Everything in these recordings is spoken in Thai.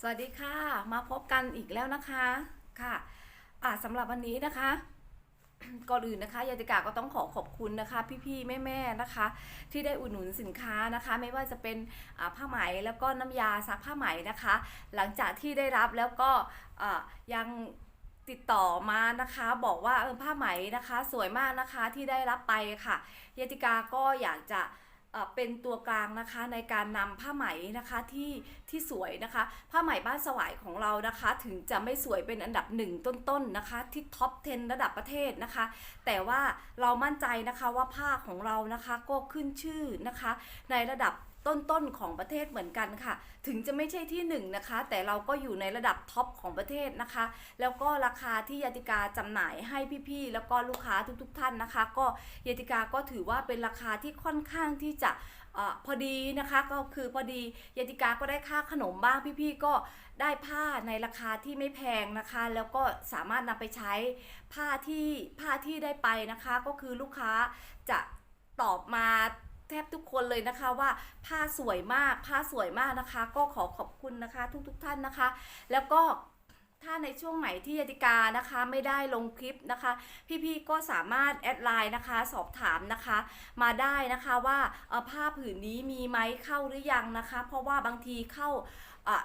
สวัสดีค่ะ มาพบกันอีกแล้วนะคะค่ะอ่าสำหรับวันนี้นะคะ ก่อนอื่นนะคะยาติกาก็ต้องขอขอบคุณนะคะพี่ๆแม่ๆนะคะ ที่ได้อุดหนุนสินค้านะคะ ไม่ว่าจะเป็นผ้าไหมแล้วก็น้ำยาซักผ้าไหมนะคะ หลังจากที่ได้รับแล้วก็ยังติดต่อมานะคะบอกว่าเออผ้าไหมนะคะ สวยมากนะคะที่ได้รับไปค่ะยาติกาก็อยากจะ เป็นตัวกลางนะคะในการนำผ้าไหมนะคะที่ที่สวยนะคะ ผ้าไหมบ้านสวายของเรานะคะ ถึงจะไม่สวยเป็นอันดับหนึ่งต้นๆนะคะ ที่ท็อป 10 ระดับประเทศนะคะ แต่ว่าเรามั่นใจนะคะว่าผ้าของเรานะคะก็ขึ้นชื่อนะคะ ในระดับ ต้นๆของประเทศเหมือนกันค่ะ ถึงจะไม่ใช่ที่หนึ่งนะคะ แต่เราก็อยู่ในระดับท็อปของประเทศนะคะ แล้วก็ราคาที่ยาติกาจำหน่ายให้พี่ๆ แล้วก็ลูกค้าทุกๆ ท่านนะคะ ก็ยาติกาก็ถือว่าเป็นราคาที่ค่อนข้างที่จะอพอดีนะคะก็คือพอดียาติกาก็ได้ค่าขนมบ้างพี่ๆก็ได้ผ้าในราคาที่ไม่แพงนะคะ แล้วก็สามารถนำไปใช้ผ้าที่ผ้าที่ได้ไปนะคะ ก็คือลูกค้าจะตอบมา แทบทุกคนเลยนะคะว่าผ้าสวยมากผ้าสวยมากนะคะ ก็ขอขอบคุณนะคะทุกๆท่านนะคะ แล้วก็ถ้าในช่วงไหนที่ยติกานะคะไม่ได้ลงคลิปนะคะ พี่ๆก็สามารถแอดไลน์นะคะ สอบถามนะคะ มาได้นะคะว่าผ้าผืนนี้มีไหมเข้าหรือยังนะคะ เพราะว่าบางทีเข้าเอ่อ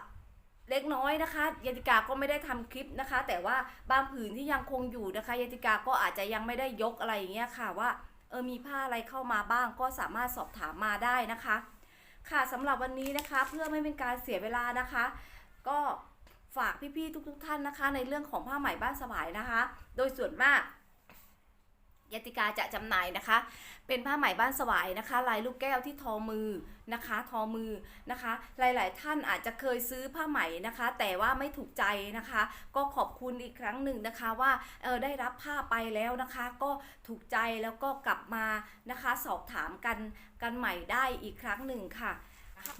เล็กน้อยนะคะยติกาก็ไม่ได้ทำคลิปนะคะ แต่ว่าบางผืนที่ยังคงอยู่นะคะยติกาก็อาจจะยังไม่ได้ยกอะไรอย่างเงี้ยค่ะว่า เออมีผ้าอะไรเข้ามาบ้างก็สามารถสอบถามมาได้นะคะ ค่ะสำหรับวันนี้นะคะเพื่อไม่เป็นการเสียเวลานะคะ ก็ฝากพี่ๆทุกๆท่านนะคะ ในเรื่องของผ้าไหมบ้านสบายนะคะ โดยส่วนมาก ยติกาจะจำหน่ายนะคะ เป็นผ้าไหมบ้านสวายนะคะ ลายลูกแก้วที่ทอมือนะคะ ทอมือนะคะ หลาย ๆ ท่านอาจจะเคยซื้อผ้าไหมนะคะ แต่ว่าไม่ถูกใจนะคะ ก็ขอบคุณอีกครั้งหนึ่งนะคะว่าเออได้รับผ้าไปแล้วนะคะ ก็ถูกใจแล้วก็กลับมานะคะ สอบถามกันกันใหม่ได้อีกครั้งหนึ่งค่ะ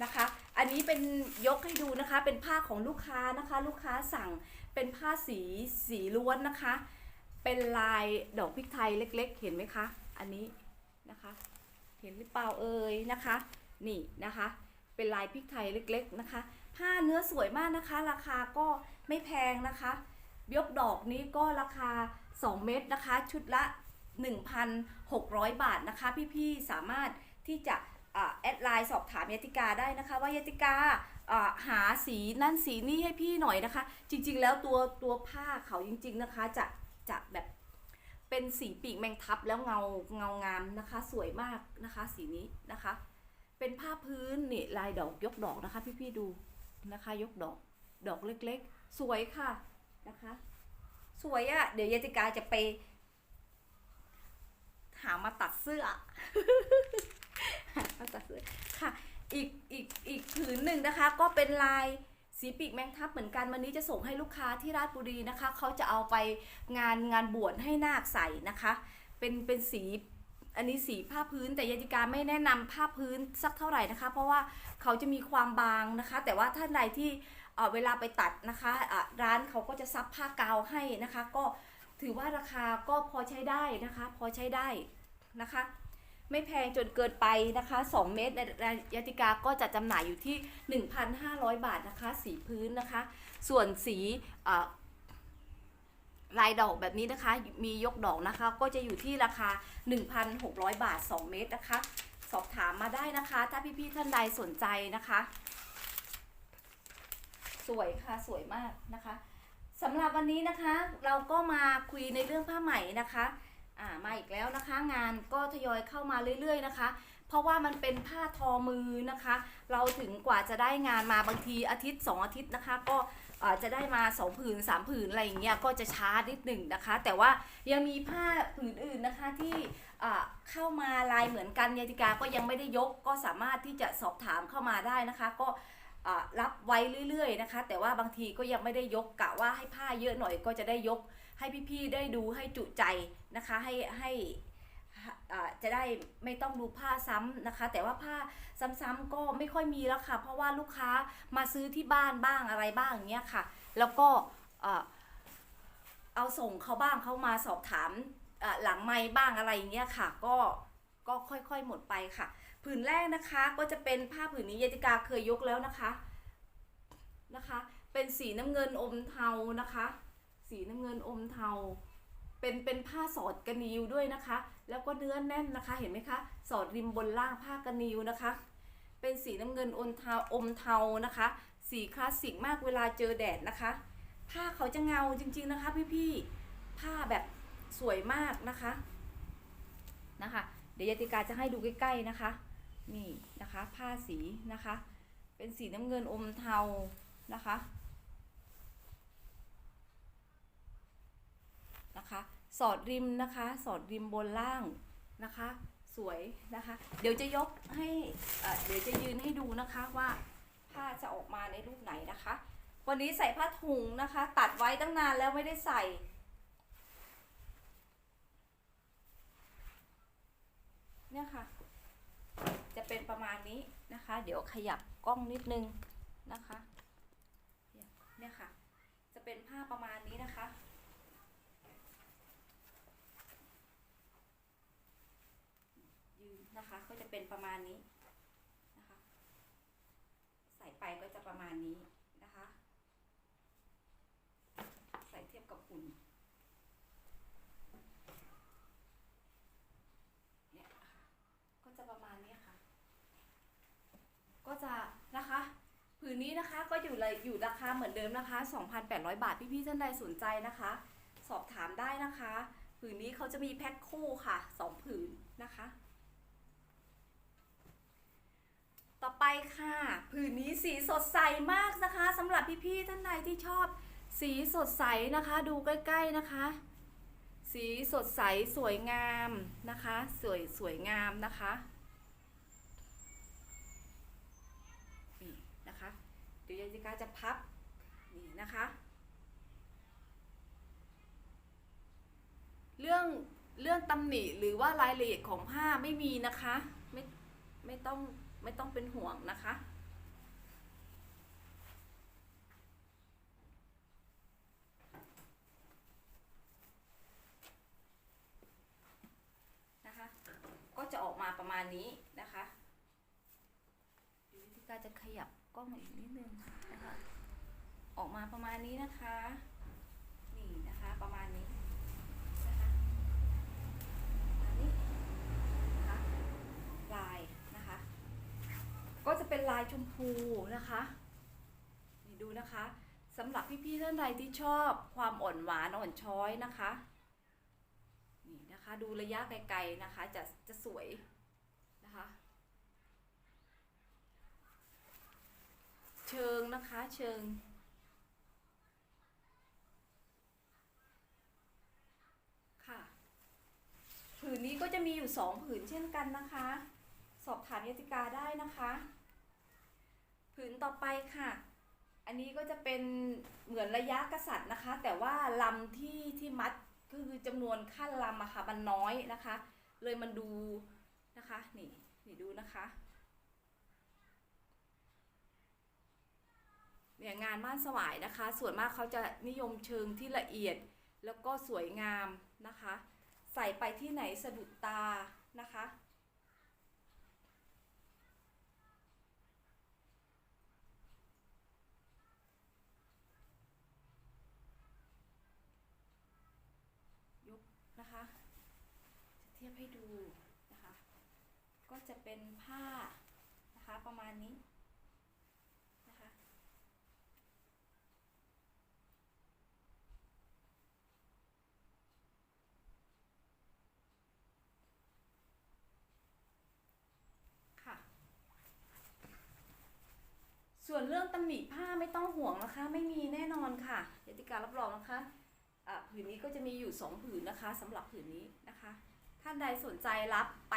นะคะ อันนี้เป็นยกให้ดูนะคะ เป็นผ้าของลูกค้านะคะ ลูกค้าสั่งเป็นผ้าสีสีล้วนนะคะ เป็นลายดอกพริกไทยเล็กๆ เห็นไหมคะ อันนี้นะคะ เห็นหรือเปล่าเอ่ยนะคะ นี่นะคะ เป็นลายพริกไทยเล็กๆนะคะ ผ้าเนื้อสวยมากนะคะ ราคาก็ไม่แพงนะคะ ยกดอกนี้ก็ราคา 2 เม็ดนะคะ ชุดละ 1,600 บาทนะคะ พี่ๆ สามารถที่จะอ่าแอดไลน์สอบถามยติกาได้นะคะว่ายติกาหาสีนั่นสีนี่ให้พี่หน่อยนะคะ จริงๆแล้วตัวตัวผ้าเขาจริง ๆนะคะจะ จะแบบเป็นสีปีกแมงทับแล้วเงาเงางามนะคะ สวยมากนะคะสีนี้นะคะ เป็นผ้าพื้นนี่ลายดอกยกดอกนะคะ พี่ๆดูนะคะ ยกดอกดอกเล็กๆ สวยค่ะนะคะ สวยอะ่ะ เดี๋ยวยติกาจะไป หามาตัดเสื้อมาตัดเสื้อค่ะ อีกอีกอีกผืนหนึ่งนะคะ ก็เป็นลาย สีปีกแมงทับเหมือนกันวันนี้จะส่งให้ลูกค้าที่ราชบุรีนะคะเขาจะเอาไปงานงานบวชให้นาคใส่นะคะ เป็นเป็นสีอันนี้สีผ้าพื้นแต่ยติกาไม่แนะนำผ้าพื้นสักเท่าไหร่นะคะ เพราะว่าเขาจะมีความบางนะคะ แต่ว่าท่านใดที่เอ่อเวลาไปตัดนะคะะร้านเขาก็จะซับผ้ากาวให้นะคะ ก็ถือว่าราคาก็พอใช้ได้นะคะ พอใช้ได้นะคะ ไม่แพงจนเกินไปนะคะ 2 เมตรในยติกาก็จะจำหน่ายอยู่ที่ 1,500 บาทนะคะ สีพื้นนะคะ ส่วนสีลายดอกแบบนี้นะคะ มียกดอกนะคะ ก็จะอยู่ที่ราคา 1,600 บาท 2 เมตรนะคะ สอบถามมาได้นะคะ ถ้าพี่ๆท่านใดสนใจนะคะ สวยค่ะ สวยมากนะคะสำหรับวันนี้นะคะ เราก็มาคุยในเรื่องผ้าไหมนะคะ อ่ามาอีกแล้วนะคะ งานก็ทยอยเข้ามาเรื่อย ๆ นะคะ เพราะว่ามันเป็นผ้าทอมือนะคะ เราถึงกว่าจะได้งานมาบางทีอาทิตย์ 2 อาทิตย์นะคะ ก็จะได้มา2ผืน3ผืนอะไรอย่างเงี้ยก็จะช้านิดหนึ่งนะคะ แต่ว่ายังมีผ้าผืนอื่นนะคะที่เข้ามาลายเหมือนกันยาติกาก็ยังไม่ได้ยกก็สามารถที่จะสอบถามเข้ามาได้นะคะ ก็รับไว้เรื่อย ๆ นะคะ แต่ว่าบางทีก็ยังไม่ได้ยกกะว่าให้ผ้าเยอะหน่อยก็จะได้ยก ให้พี่ๆได้ดูให้จุใจนะคะให้ให้จะได้ไม่ต้องดูผ้าซ้ำนะคะ แต่ว่าผ้าซ้ำๆก็ไม่ค่อยมีแล้วค่ะ เพราะว่าลูกค้ามาซื้อที่บ้านบ้างอะไรบ้างอย่างเงี้ยค่ะ แล้วก็เอาส่งเขาบ้างเขามาสอบถามหลังไม้บ้างอะไรอย่างเงี้ยค่ะ ก็ก็ค่อยๆหมดไปค่ะ ผืนแรกนะคะก็จะเป็นผ้าผืนนี้ยติกาเคยยกแล้วนะคะนะคะ เป็นสีน้ำเงินอมเทานะคะ สีน้ำเงินอมเทา เป็นเป็นผ้าสอดกระนิวด้วยนะคะ แล้วก็เนื้อแน่นนะคะเห็นไหมคะ สอดริมบนล่างผ้ากระนิวนะคะ เป็นสีน้ำเงินอมเทาอมเทานะคะ สีคลาสสิกมากเวลาเจอแดดนะคะ ผ้าเขาจะเงาจริง ๆนะคะ พี่ๆผ้าแบบสวยมากนะคะนะคะ เดี๋ยวยาติกาจะให้ดูใกล้ๆนะคะ นี่นะคะ ผ้าสีนะคะ เป็นสีน้ำเงินอมเทานะคะ นะคะ สอดริมนะคะ สอดริมบนล่างนะคะ สวยนะคะ เดี๋ยวจะยกให้เดี๋ยวจะยืนให้ดูนะคะว่าผ้าจะออกมาในรูปไหนนะคะ วันนี้ใส่ผ้าถุงนะคะ ตัดไว้ตั้งนานแล้วไม่ได้ใส่เนี่ยค่ะ จะเป็นประมาณนี้นะคะ เดี๋ยวขยับกล้องนิดนึงนะคะ เนี่ยค่ะ จะเป็นผ้าประมาณนี้นะคะ ยื นะคะ ก็จะเป็นประมาณนี้นะคะ ใส่ไปก็จะประมาณนี้นะคะ ใส่เทียบกับหุ่นเนี่ยค่ะก็จะประมาณนี้ค่ะ ก็จะนะคะผืนนี้นะคะก็อยู่เลยอยู่ราคาเหมือนเดิมนะคะ 2,800 บาท พี่ๆท่านใดสนใจนะคะ สอบถามได้นะคะ ผืนนี้เขาจะมีแพ็คคู่ค่ะสองผืนนะคะ ต่อไปค่ะผืนนี้สีสดใสมากนะคะสำหรับพี่ๆท่านใดที่ชอบสีสดใสนะคะ ดูใกล้ๆนะคะ สีสดใสสวยงามนะคะ สวยสวยงามนะคะนี่นะคะ เดี๋ยวยาจิกาจะพับนี่นะคะ เรื่องเรื่องตำหนิหรือว่ารายละเอียดของผ้าไม่มีนะคะ ไม่ไม่ต้อง ไม่ต้องเป็นห่วงนะคะ นะคะ ก็จะออกมาประมาณนี้นะคะเดี๋ยววิธีการจะขยับกล้องอีกนิดนึงนะคะ ออกมาประมาณนี้นะคะ นี่นะคะประมาณนี้นะคะอันนี้นะคะลาย เป็นลายชมพูนะคะนี่ดูนะคะสำหรับพี่ๆท่านใดที่ชอบความอ่อนหวานอ่อนช้อยนะคะนี่นะคะดูระยะไกลๆนะคะจะจะสวยนะคะเชิงนะคะเชิงค่ะผืนนี้ก็จะมีอยู่สองผืนเช่นกันนะคะ สอบถามยติกาได้นะคะ ผืนต่อไปค่ะ อันนี้ก็จะเป็นเหมือนระยะกษัตริย์นะคะ แต่ว่าลำที่ที่มัดคือจำนวนขั้นลำอะค่ะมันน้อยนะคะ เลยมันดูนะคะนี่นี่ดูนะคะเนี่ยงานม่านสวายนะคะ ส่วนมากเขาจะนิยมเชิงที่ละเอียดแล้วก็สวยงามนะคะ ใส่ไปที่ไหนสะดุดตานะคะ ยกนะคะ จะเทียบ ให้ดูนะคะ ก็จะเป็นผ้านะคะประมาณนี้นะคะ ค่ะ ส่วนเรื่องตำหนิผ้าไม่ต้องห่วงนะคะ ไม่มีแน่นอนค่ะยติการรับรองนะคะผืนนี้ก็จะมีอยู่ 2 ผืนนะคะสำหรับผืนนี้นะคะ ท่านใดสนใจรับไป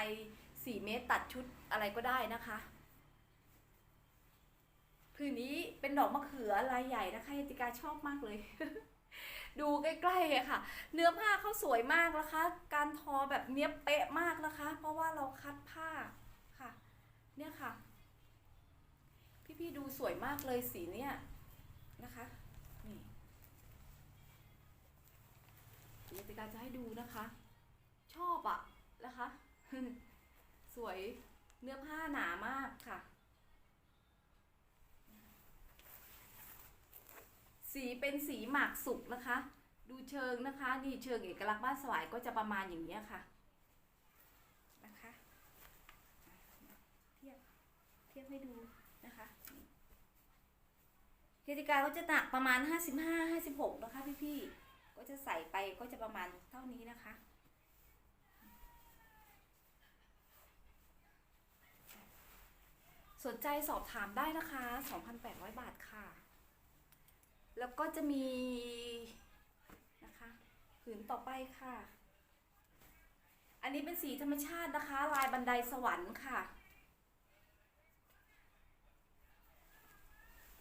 4 เมตรตัดชุดอะไรก็ได้นะคะผืนนี้เป็นดอกมะเขือลายใหญ่นะคะยติกาชอบมากเลย ดูใกล้ๆอะค่ะ เนื้อผ้าเขาสวยมากนะคะ การทอแบบเนี้ยเป๊ะมากนะคะ เพราะว่าเราคัดผ้าค่ะ เนี่ยค่ะ พี่ๆดูสวยมากเลยสีเนี้ยนะคะนี่ยติกาจะให้ดูนะคะ ชอบอะนะคะ สวยเนื้อผ้าหนามากค่ะ สีเป็นสีหมากสุกนะคะ ดูเชิงนะคะ นี่เชิงเอกลักษณ์บ้านสวายก็จะประมาณอย่างนี้ค่ะนะคะเทียบเทียบให้ดูนะคะเกติกาก็จะหนักประมาณ 55 56 นะคะพี่ๆ ก็จะใส่ไปก็จะประมาณเท่านี้นะคะ สนใจสอบถามได้นะคะ 2,800 บาทค่ะ แล้วก็จะมีนะคะผืนต่อไปค่ะ อันนี้เป็นสีธรรมชาตินะคะ ลายบันไดสวรรค์ค่ะ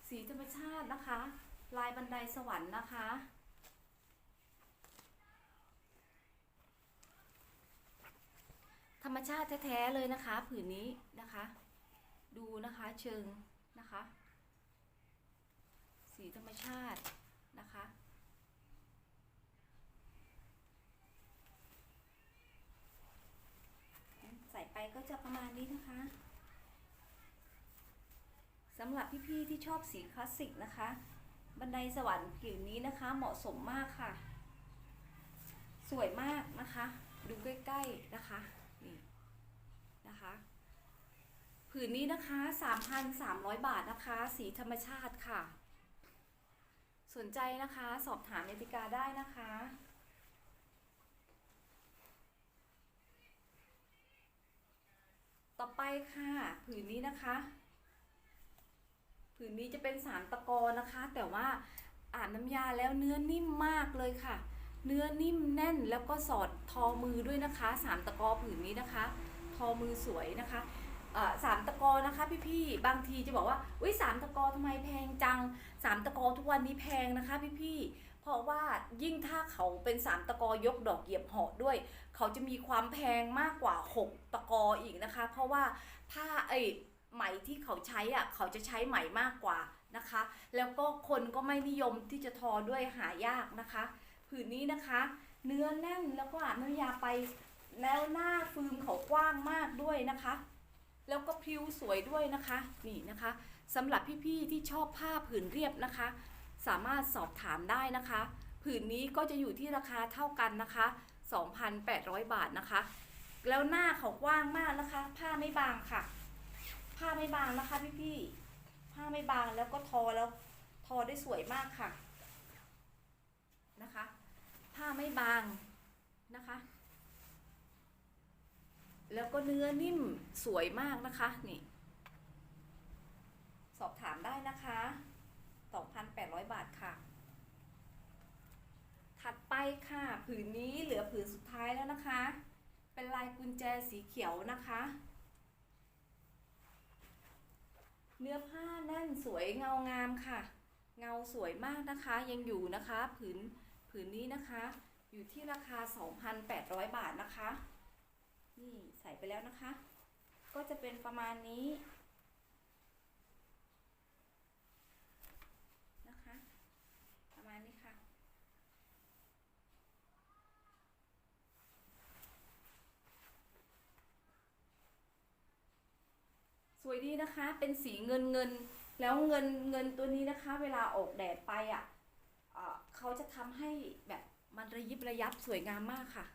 สีธรรมชาตินะคะ ลายบันไดสวรรค์นะคะธรรมชาติแท้ ๆ เลยนะคะ ผืนนี้นะคะ ดูนะคะเชิงนะคะ สีธรรมชาตินะคะใส่ไปก็จะประมาณนี้นะคะสำหรับพี่ๆที่ชอบสีคลาสสิกนะคะ บันไดสวรรค์กลิ่นนี้นะคะ เหมาะสมมากค่ะ สวยมากนะคะ ดูใกล้ๆนะคะนี่นะคะ ผืนนี้นะคะ 3,300 บาทนะคะ สีธรรมชาติค่ะ สนใจนะคะสอบถามเนติกาได้นะคะต่อไปค่ะ ผืนนี้นะคะ ผืนนี้จะเป็นสามตะกอนะคะ แต่ว่าอาบน้ำยาแล้วเนื้อนิ่มมากเลยค่ะ เนื้อนิ่มแน่นแล้วก็สอดทอมือด้วยนะคะสามตะกอผืนนี้นะคะ ทอมือสวยนะคะ สามตะกอนะคะพี่ๆ บางทีจะบอกว่าอุ้ยสามตะกอทำไมแพงจังสามตะกอทุกวันนี้แพงนะคะพี่ๆ เพราะว่ายิ่งถ้าเขาเป็นสามตะกอยกดอกเหยียบเหาะด้วย เขาจะมีความแพงมากกว่าหกตะกออีกนะคะ เพราะว่าผ้าไอ้ไหมที่เขาใช้อะเขาจะใช้ไหมมากกว่านะคะ แล้วก็คนก็ไม่นิยมที่จะทอด้วยหายากนะคะผืนนี้นะคะ เนื้อแน่นแล้วก็อาบน้ำยาไปแล้วหน้าฟืมเขากว้างมากด้วยนะคะ แล้วก็พริ้วสวยด้วยนะคะนี่นะคะสำหรับพี่ๆที่ชอบผ้าผืนเรียบนะคะ สามารถสอบถามได้นะคะ ผืนนี้ก็จะอยู่ที่ราคาเท่ากันนะคะ 2,800 บาทนะคะ แล้วหน้าเขากว้างมากนะคะ ผ้าไม่บางค่ะ ผ้าไม่บางนะคะพี่ๆผ้าไม่บางแล้วก็ทอแล้วทอได้สวยมากค่ะนะคะ ผ้าไม่บางนะคะ แล้วก็เนื้อนิ่มสวยมากนะคะนี่ สอบถามได้นะคะ 2,800 บาทค่ะ ถัดไปค่ะ ผืนนี้เหลือผืนสุดท้ายแล้วนะคะ เป็นลายกุญแจสีเขียวนะคะ เนื้อผ้าแน่นสวยเงางามค่ะ เงาสวยมากนะคะ ยังอยู่นะคะ ผืนผืนนี้นะคะ อยู่ที่ราคา 2,800 บาทนะคะ นี่ใส่ไปแล้วนะคะ ก็จะเป็นประมาณนี้นะคะ ประมาณนี้ค่ะสวยดีนะคะเป็นสีเงินเงิน แล้วเงินเงินตัวนี้นะคะ เวลาออกแดดไปอะเอ่อเขาจะทำให้แบบมันระยิบระยับสวยงามมากค่ะ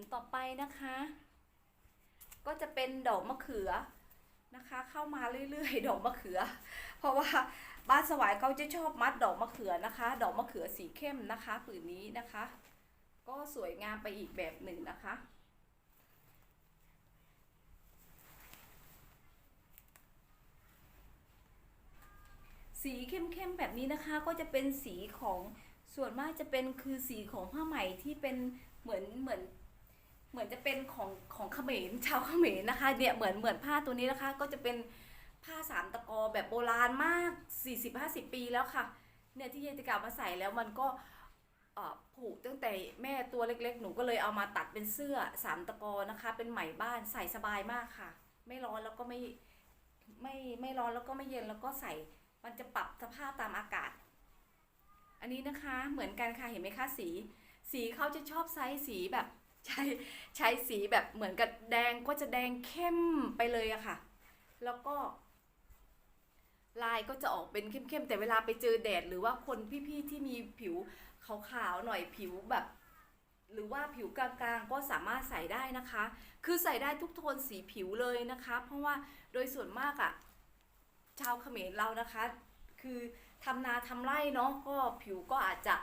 ผืนต่อไปนะคะ ก็จะเป็นดอกมะเขือนะคะ เข้ามาเรื่อยๆ ดอกมะเขือ เพราะว่าบ้านสวายเขาจะชอบมัดดอกมะเขือนะคะ ดอกมะเขือสีเข้มนะคะผืนนี้นะคะ ก็สวยงามไปอีกแบบหนึ่งนะคะ สีเข้มๆแบบนี้นะคะก็จะเป็นสีของส่วนมากจะเป็นคือสีของผ้าไหมที่เป็นเหมือนเหมือน เหมือนจะเป็นของของเขมรชาวเขมรนะคะเนี่ยเหมือนเหมือนผ้าตัวนี้นะคะ ก็จะเป็นผ้าสามตะกอแบบโบราณมาก 40-50 ปีแล้วค่ะเนี่ยที่ยายติกามาใส่แล้วมันก็ผูกตั้งแต่แม่ตัวเล็กๆ หนูก็เลยเอามาตัดเป็นเสื้อสามตะกอนะคะ เป็นไหมบ้านใส่สบายมากค่ะ ไม่ร้อนแล้วก็ไม่ไม่ไม่ร้อนแล้วก็ไม่เย็นแล้วก็ใส่มันจะปรับสภาพตามอากาศ อันนี้นะคะเหมือนกันค่ะเห็นไหมคะสี สีเขาจะชอบไซส์สีแบบ ใช้ใช้สีแบบเหมือนกับแดงก็จะแดงเข้มไปเลยอะค่ะ แล้วก็ ลายก็จะออกเป็นเข้มๆแต่เวลาไปเจอแดด หรือว่าคนพี่ๆที่มีผิวขาวๆหน่อยผิวแบบ หรือว่าผิวกลางๆก็สามารถใส่ได้นะคะ คือใส่ได้ทุกโทนสีผิวเลยนะคะ เพราะว่าโดยส่วนมากอะชาวเขมรเรานะคะ คือทำนาทำไร่เนาะก็ผิวก็อาจจะ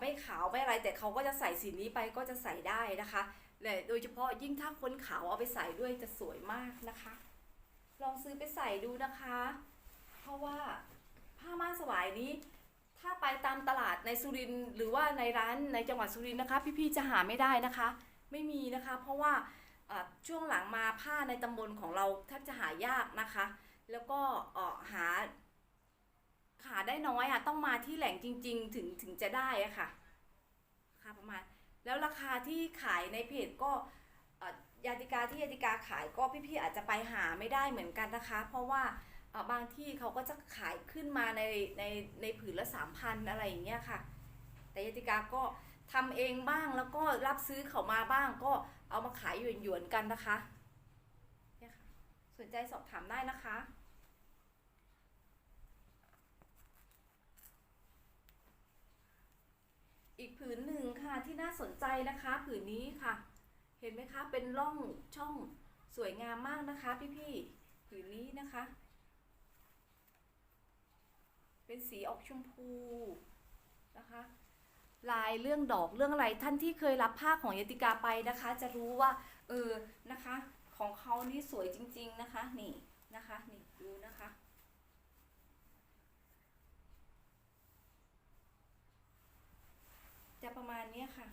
ไม่ขาวไม่อะไรแต่เขาก็จะใส่สีนี้ไปก็จะใส่ได้นะคะและโดยเฉพาะยิ่งถ้าคนขาวเอาไปใส่ด้วยจะสวยมากนะคะ ลองซื้อไปใส่ดูนะคะ เพราะว่าผ้าม่านสวายนี้ ถ้าไปตามตลาดในสุรินหรือว่าในร้านในจังหวัดสุรินนะคะ พี่ๆจะหาไม่ได้นะคะ ไม่มีนะคะ เพราะว่าอ่อช่วงหลังมาผ้าในตำบลของเราแทบจะหายากนะคะ แล้วก็เออหา หาได้น้อยอะต้องมาที่แหล่งจริง ๆ ถึงถึงจะได้อะค่ะค่ะประมาณ แล้วราคาที่ขายในเพจก็ยาติกาที่ยาติกาขายก็พี่ๆอาจจะไปหาไม่ได้เหมือนกันนะคะ เพราะว่าบางที่เขาก็จะขายขึ้นมาในในในผืนละสามพันอะไรอย่างเงี้ยค่ะ แต่ยาติกาก็ทำเองบ้างแล้วก็รับซื้อเขามาบ้างก็เอามาขายหยวนๆกันนะคะเนี่ยค่ะสนใจสอบถามได้นะคะ อีกผืนหนึ่งค่ะที่น่าสนใจนะคะ ผืนนี้ค่ะ เห็นไหมคะเป็นร่องช่องสวยงามมากนะคะ พี่ๆผืนนี้นะคะ เป็นสีออกชมพูนะคะ ลายเรื่องดอกเรื่องอะไรท่านที่เคยรับผ้าของยติกาไปนะคะ จะรู้ว่าเออนะคะ ของเขานี่สวยจริง ๆนะคะ นี่นะคะนี่ดูนะคะ จะประมาณนี้ค่ะ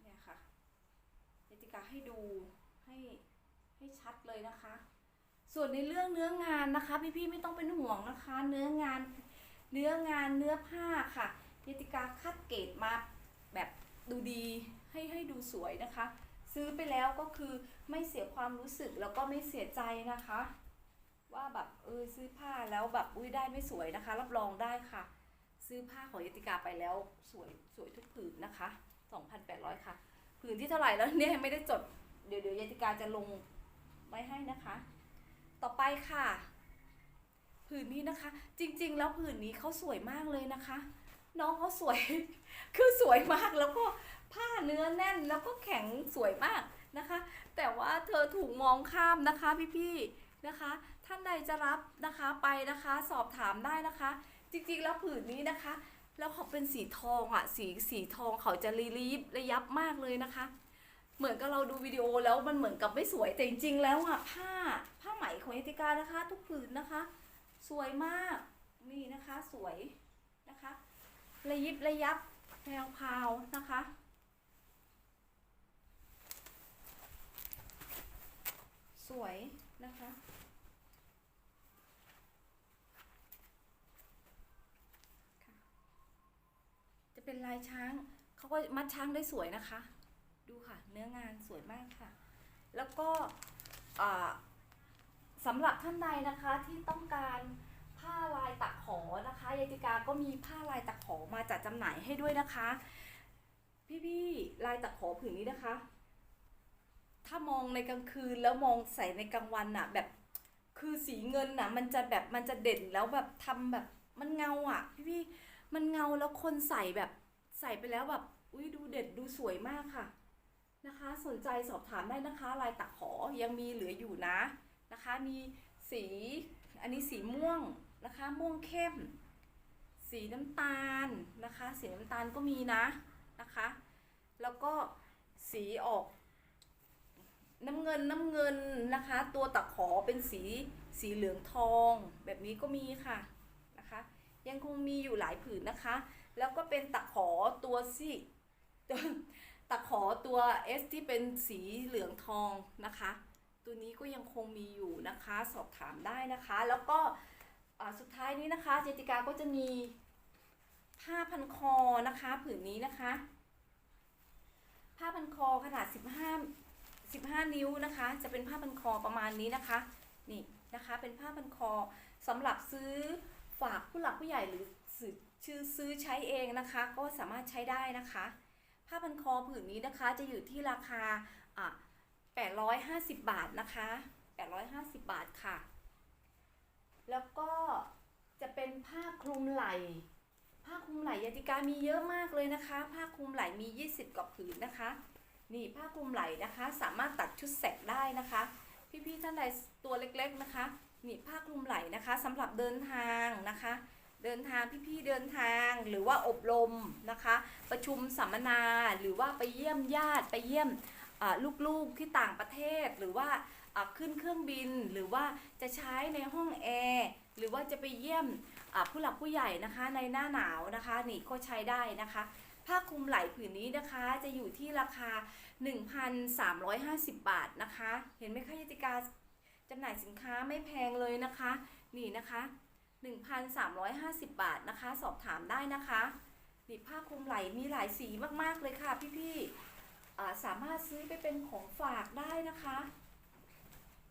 เนี่ยค่ะยติกาให้ดูให้ให้ชัดเลยนะคะ ส่วนในเรื่องเนื้องานนะคะพี่ๆไม่ต้องเป็นห่วงนะคะ เนื้องานเนื้องานเนื้อผ้าค่ะยติกาคัดเกรดมาแบบดูดีให้ให้ดูสวยนะคะ ซื้อไปแล้วก็คือไม่เสียความรู้สึกแล้วก็ไม่เสียใจนะคะ ว่าแบบเออซื้อผ้าแล้วแบบอุ้ยได้ไม่สวยนะคะ รับรองได้ค่ะ ซื้อผ้าของยติกาไปแล้วสวยสวยทุกผืนนะคะ 2,800 ค่ะ ผืนที่เท่าไหร่แล้วเนี่ยไม่ได้จดเดี๋ยวเดี๋ยวยติกาจะลงไว้ให้นะคะ ต่อไปค่ะ ผืนนี้นะคะ จริง ๆ แล้วผืนนี้เขาสวยมากเลยนะคะ น้องเขาสวย คือสวยมากแล้วก็ผ้าเนื้อแน่นแล้วก็แข็งสวยมากนะคะ แต่ว่าเธอถูกมองข้ามนะคะพี่ๆนะคะ ท่านใดจะรับนะคะไปนะคะสอบถามได้นะคะ จริงๆแล้วผืนนี้นะคะ แล้วเขาเป็นสีทองอะสีสีทองเขาจะรีลีฟระยับมากเลยนะคะ เหมือนกับเราดูวิดีโอแล้วมันเหมือนกับไม่สวยแต่จริงๆแล้วอะผ้าผ้าไหมของเอติกานะคะ ทุกผืนนะคะ สวยมากนี่นะคะสวยนะคะระยิบระยับแพรวพาวนะคะสวยนะคะ เป็นลายช้างเขาก็มัดช้างได้สวยนะคะ ดูค่ะ เนื้องานสวยมากค่ะ แล้วก็สำหรับท่านใดนะคะที่ต้องการผ้าลายตะขอนะคะยายติกาก็มีผ้าลายตะขอมาจัดจำหน่ายให้ด้วยนะคะ พี่ๆลายตะขอผืนนี้นะคะ ถ้ามองในกลางคืนแล้วมองใส่ในกลางวันน่ะแบบคือสีเงินน่ะมันจะแบบมันจะเด่นแล้วแบบทำแบบมันเงาอะพี่ๆมันเงาแล้วคนใส่แบบ ใส่ไปแล้วแบบอุ้ยดูเด็ดดูสวยมากค่ะนะคะ สนใจสอบถามได้นะคะ ลายตะขอยังมีเหลืออยู่นะนะคะ มีสีอันนี้สีม่วงนะคะ ม่วงเข้ม สีน้ำตาลนะคะ สีน้ำตาลก็มีนะนะคะ แล้วก็สีออกน้ำเงินน้ำเงินนะคะ ตัวตะขอเป็นสีสีเหลืองทอง แบบนี้ก็มีค่ะนะคะ ยังคงมีอยู่หลายผืนนะคะ แล้วก็เป็นตะขอตัวสีตะขอตัว S ที่เป็นสีเหลืองทองนะคะ ตัวนี้ก็ยังคงมีอยู่นะคะ สอบถามได้นะคะ แล้วก็สุดท้ายนี้นะคะเจติกาก็จะมีผ้าพันคอนะคะผืนนี้นะคะ ผ้าพันคอขนาด 15 15 นิ้วนะคะ จะเป็นผ้าพันคอประมาณนี้นะคะนี่นะคะเป็นผ้าพันคอสำหรับซื้อฝากผู้หลักผู้ใหญ่หรือซื้อ ชื่อซื้อใช้เองนะคะ ก็สามารถใช้ได้นะคะ ผ้าพันคอผืนนี้นะคะจะอยู่ที่ราคาอะ850 บาทนะคะ 850 บาทค่ะ แล้วก็จะเป็นผ้าคลุมไหล่ผ้าคลุมไหล่ยาติกามีเยอะมากเลยนะคะ ผ้าคลุมไหล่มี 20กว่าผืนนะคะ นี่ผ้าคลุมไหล่นะคะ สามารถตัดชุดแสกได้นะคะ พี่ๆท่านใดตัวเล็กๆนะคะ นี่ผ้าคลุมไหล่นะคะสำหรับเดินทางนะคะ เดินทางพี่ๆเดินทางหรือว่าอบรมนะคะ ประชุมสัมมนาหรือว่าไปเยี่ยมญาติไปเยี่ยมลูกๆที่ต่างประเทศหรือว่าขึ้นเครื่องบินหรือว่าจะใช้ในห้องแอร์หรือว่าจะไปเยี่ยมผู้หลักผู้ใหญ่นะคะในหน้าหนาวนะคะนี่ก็ใช้ได้นะคะผ้าคลุมไหล่ผืนนี้นะคะจะอยู่ที่ราคา 1,350 บาทนะคะ เห็นไหมคะยติกาจำหน่ายสินค้าไม่แพงเลยนะคะ นี่นะคะ 1,350 บาทนะคะ สอบถามได้นะคะนี่ผ้าคลุมไหล่มีหลายสีมากๆเลยค่ะพี่ๆสามารถซื้อไปเป็นของฝากได้นะคะ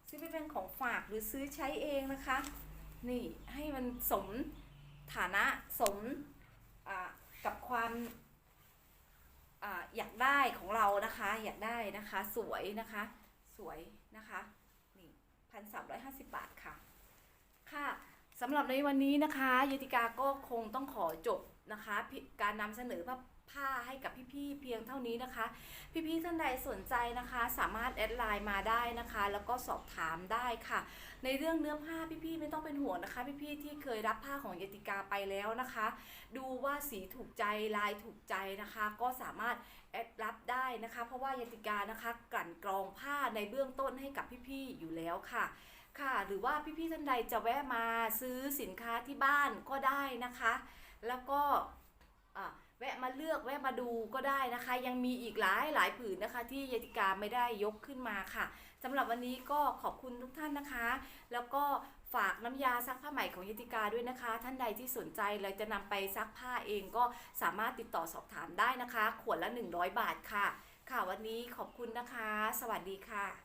ซื้อไปเป็นของฝากหรือซื้อใช้เองนะคะ นี่ให้มันสมฐานะสมกับความอยากได้ของเรานะคะ อยากได้นะคะสวยนะคะ สวยนะคะนี่พันสามร้อยห้าสิบบาทค่ะ ค่ะ สำหรับในวันนี้นะคะยติกาก็คงต้องขอจบนะคะ การนำเสนอผ้าผ้าให้กับพี่ๆเพียงเท่านี้นะคะ พี่ๆท่านใดสนใจนะคะ สามารถแอดไลน์มาได้นะคะ แล้วก็สอบถามได้ค่ะ ในเรื่องเนื้อผ้าพี่ๆไม่ต้องเป็นห่วงนะคะ พี่ๆที่เคยรับผ้าของยติกาไปแล้วนะคะ ดูว่าสีถูกใจลายถูกใจนะคะ ก็สามารถแอดรับได้นะคะ เพราะว่ายติกานะคะ กลั่นกรองผ้าในเบื้องต้นให้กับพี่ๆอยู่แล้วค่ะ ค่ะ หรือว่าพี่ๆท่านใดจะแวะมาซื้อสินค้าที่บ้านก็ได้นะคะ แล้วก็แวะมาเลือกแวะมาดูก็ได้นะคะ ยังมีอีกหลายหลายผืนนะคะ ที่ยติกาไม่ได้ยกขึ้นมาค่ะสำหรับวันนี้ก็ขอบคุณทุกท่านนะคะ แล้วก็ฝากน้ำยาซักผ้าใหม่ของยติกาด้วยนะคะ ท่านใดที่สนใจและจะนำไปซักผ้าเองก็สามารถติดต่อสอบถามได้นะคะ ขวดละ 100 บาทค่ะ ค่ะวันนี้ขอบคุณนะคะ สวัสดีค่ะ